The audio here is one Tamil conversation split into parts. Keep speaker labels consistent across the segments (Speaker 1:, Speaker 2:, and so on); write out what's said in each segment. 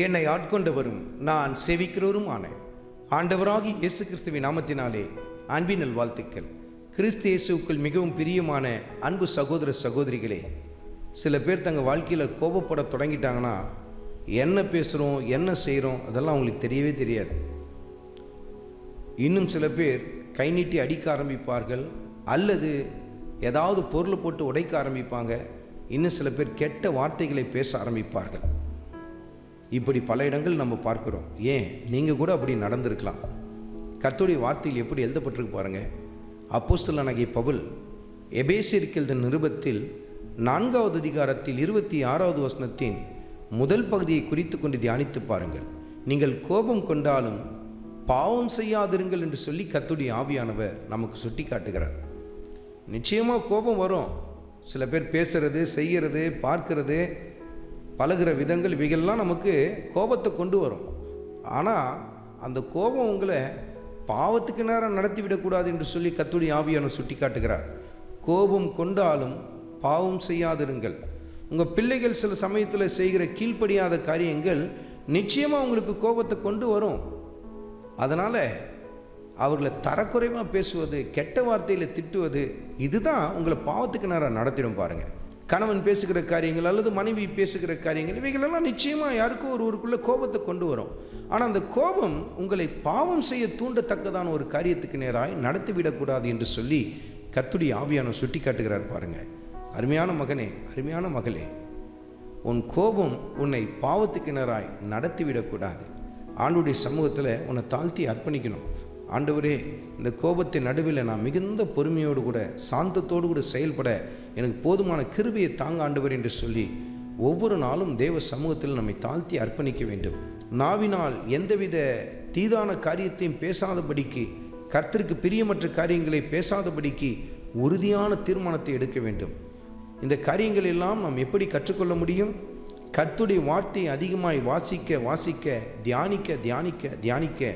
Speaker 1: என்னை ஆட்கொண்டவரும் நான் சேவிக்கிறவருமான ஆண்டவராகி இயேசு கிறிஸ்துவின் நாமத்தினாலே அன்பின் நல்வாழ்த்துக்கள். கிறிஸ்து இயேசுவுக்குள் மிகவும் பிரியமான அன்பு சகோதர சகோதரிகளே சில பேர் தங்கள் வாழ்க்கையில் கோபப்பட தொடங்கிட்டாங்கன்னா என்ன பேசுகிறோம் என்ன செய்கிறோம் அதெல்லாம் அவங்களுக்கு தெரியவே தெரியாது. இன்னும் சில பேர் கை நீட்டி அடிக்க ஆரம்பிப்பார்கள் அல்லது ஏதாவது பொருளை போட்டு உடைக்க ஆரம்பிப்பாங்க இன்னும் சில பேர் கெட்ட வார்த்தைகளை பேச ஆரம்பிப்பார்கள். இப்படி பல இடங்கள் நம்ம பார்க்குறோம். ஏன்? நீங்கள் கூட அப்படி நடந்திருக்கலாம். கர்த்தருடைய வார்த்தையில் எப்படி எழுதப்பட்டிருக்கு பாருங்கள் அப்போஸ்தலனாகிய பவுல் எபேசியருக்கு நிருபத்தில் நான்காவது அதிகாரத்தில் இருபத்தி ஆறாவது வசனத்தின் முதல் பகுதியை குறித்து கொண்டு தியானித்து பாருங்கள். நீங்கள் கோபம் கொண்டாலும் பாவம் செய்யாதிருங்கள் என்று சொல்லி கத்துடைய ஆவியானவர் நமக்கு சுட்டி காட்டுகிறார் நிச்சயமாக கோபம் வரும். சில பேர் பேசுறது செய்கிறது பார்க்கிறது பழகுற விதங்கள் இவைகள்லாம் நமக்கு கோபத்தை கொண்டு வரும். ஆனால் அந்த கோபம் உங்களை பாவத்துக்கு நேரம் நடத்திவிடக்கூடாது என்று சொல்லி கத்துடி ஆவியான சுட்டி காட்டுகிறார் கோபம் கொண்டாலும் பாவம் செய்யாதிருங்கள். உங்கள் பிள்ளைகள் சில சமயத்தில் செய்கிற கீழ்ப்படியாத காரியங்கள் நிச்சயமாக உங்களுக்கு கோபத்தை கொண்டு வரும். அதனால் அவர்களை தரக்குறைவாக பேசுவது கெட்ட வார்த்தையில் திட்டுவது இதுதான் உங்களை பாவத்துக்கு நேரம் நடத்திடும் பாருங்கள் கணவன் பேசுகிற காரியங்கள் அல்லது மனைவி பேசுகிற காரியங்கள் இவைகளெல்லாம் நிச்சயமாக யாருக்கும் ஒருவருக்குள்ள கோபத்தை கொண்டு வரும். ஆனால் அந்த கோபம் உங்களை பாவம் செய்ய தூண்டத்தக்கதான ஒரு காரியத்துக்கு நேராய் நடத்திவிடக்கூடாது என்று சொல்லி கத்துடி ஆவியான சுட்டி காட்டுகிறார் பாருங்கள் அருமையான மகனே அருமையான மகளே உன் கோபம் உன்னை பாவத்துக்கு நேராய் நடத்திவிடக்கூடாது ஆண்டுடைய சமூகத்தில் உன்னை தாழ்த்தி அர்ப்பணிக்கணும். ஆண்டவரே இந்த கோபத்தின் நடுவில் நான் மிகுந்த பொறுமையோடு கூட சாந்தத்தோடு கூட செயல்பட எனக்கு போதுமான கிருபியை தாங்க ஆண்டவர் என்று சொல்லி ஒவ்வொரு நாளும் தேவ சமூகத்தில் நம்மை தாழ்த்தி அர்ப்பணிக்க வேண்டும். நாவினால் எந்தவித தீதான காரியத்தையும் பேசாதபடிக்கு கர்த்தருக்கு பிரியமற்ற காரியங்களை பேசாதபடிக்கு உறுதியான தீர்மானத்தை எடுக்க வேண்டும். இந்த காரியங்கள் எல்லாம் நாம் எப்படி கற்றுக்கொள்ள முடியும்? கர்த்துடைய வார்த்தையை அதிகமாய் வாசிக்க வாசிக்க தியானிக்க தியானிக்க தியானிக்க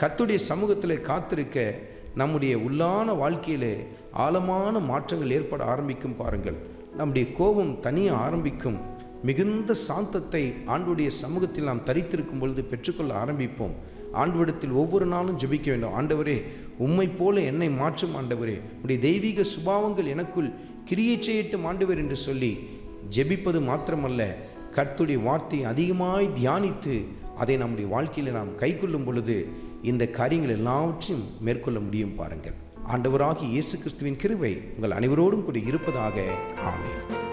Speaker 1: கத்துடைய சமூகத்தில் காத்திருக்க நம்முடைய உள்ளான வாழ்க்கையில் ஆழமான மாற்றங்கள் ஏற்பட ஆரம்பிக்கும் பாருங்கள். நம்முடைய கோபம் தனியாக ஆரம்பிக்கும். மிகுந்த சாந்தத்தை ஆண்டுடைய சமூகத்தில் நாம் தரித்திருக்கும் பொழுது பெற்றுக்கொள்ள ஆரம்பிப்போம். ஆண்டுவிடத்தில் ஒவ்வொரு நாளும் ஜெபிக்க வேண்டும். ஆண்டவரே உம்மை போல என்னை மாற்றும் ஆண்டவரே உடைய தெய்வீக சுபாவங்கள் எனக்குள் கிரியை செய்யட்டும் ஆண்டவர் என்று சொல்லி ஜெபிப்பது மாத்திரமல்ல கர்த்துடைய வார்த்தையை அதிகமாய் தியானித்து அதை நம்முடைய வாழ்க்கையில் நாம் கைக்கொள்ளும் பொழுது இந்த காரியங்கள் எல்லாவற்றையும் மேற்கொள்ள முடியும் பாருங்கள். ஆண்டவராகி இயேசு கிறிஸ்துவின் கிருவை உங்கள் அனைவரோடும் கூட இருப்பதாக. ஆமென்.